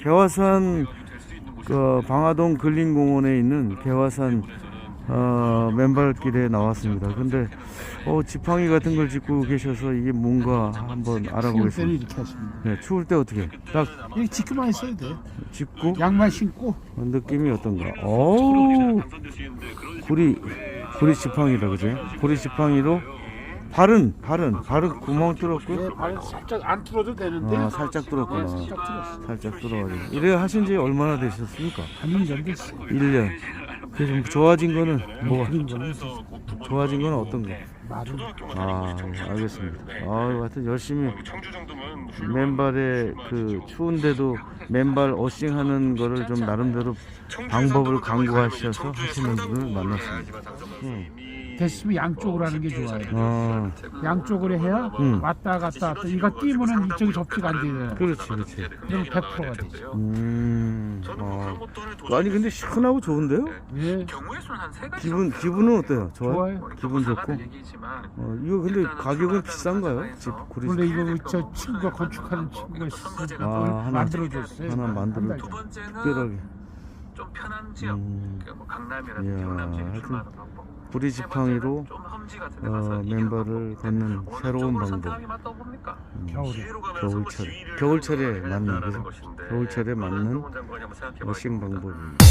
개화산 그 방화동 근린공원에 있는 개화산 어, 맨발길에 나왔습니다. 근데 어, 지팡이 같은 걸 짚고 계셔서 이게 뭔가 한번 추울 때는 알아보겠습니다. 이렇게 하십니다. 네, 추울 때 어떻게? 딱 이렇게 지켜만 있어야 돼. 짚고 양말 신고 어, 느낌이 어떤가? 어우, 구리 구리 지팡이다 그죠? 구리 지팡이로 발은 발은 발은 구멍 뚫었고 내발 살짝 안 틀어도 되는데 아 살짝 뚫었구나. 살짝 틀었어. 살짝 뚫어가지고 이래 하신 지 얼마나 되셨습니까? 한년 전 됐어. 1년. 그래서 좀 좋아진 거는 뭐가 좋아진 거는 어떤 거? 말은 아 예, 알겠습니다. 아 하여튼 열심히 맨발에 그 추운데도 맨발 어싱하는 거를 좀 나름대로 방법을 강구하셔서 하시는 분을 만났습니다. 음. 됐으면 양쪽으로 하는 게 좋아요. 아 양쪽으로 해야 음. 왔다 갔다 왔다. 이거 뛰면은 이쪽이 접지가 안 되잖아. 그렇지 그렇지. 그럼 100%가 되죠. 음. 아. 아니 근데 시원하고 좋은데요? 예. 가지 기분 기분은 어때요? 좋아요? 좋아요. 기분 좋고. 어, 이거 근데 가격은 비싼가요? 집 구리 원래 이거 저 친구가 건축하는 친구가 있어서 아, 하나- 만들어줬어요. 하나 만들어 한달두 전에. 번째는 특별하게. 좀 편한 지역 음. 그러니까 뭐 강남이라든지 이야, 경남 지역 하여튼 출마하는 방법 구리 세 지팡이로 번째는 좀 험지 같은 데 어, 맨발을 방법인데 걷는 새로운 방법. 가면서 뭐 겨울철에 맞는. 것인데 겨울철에 맞는 봐야겠습니다. 방법입니다.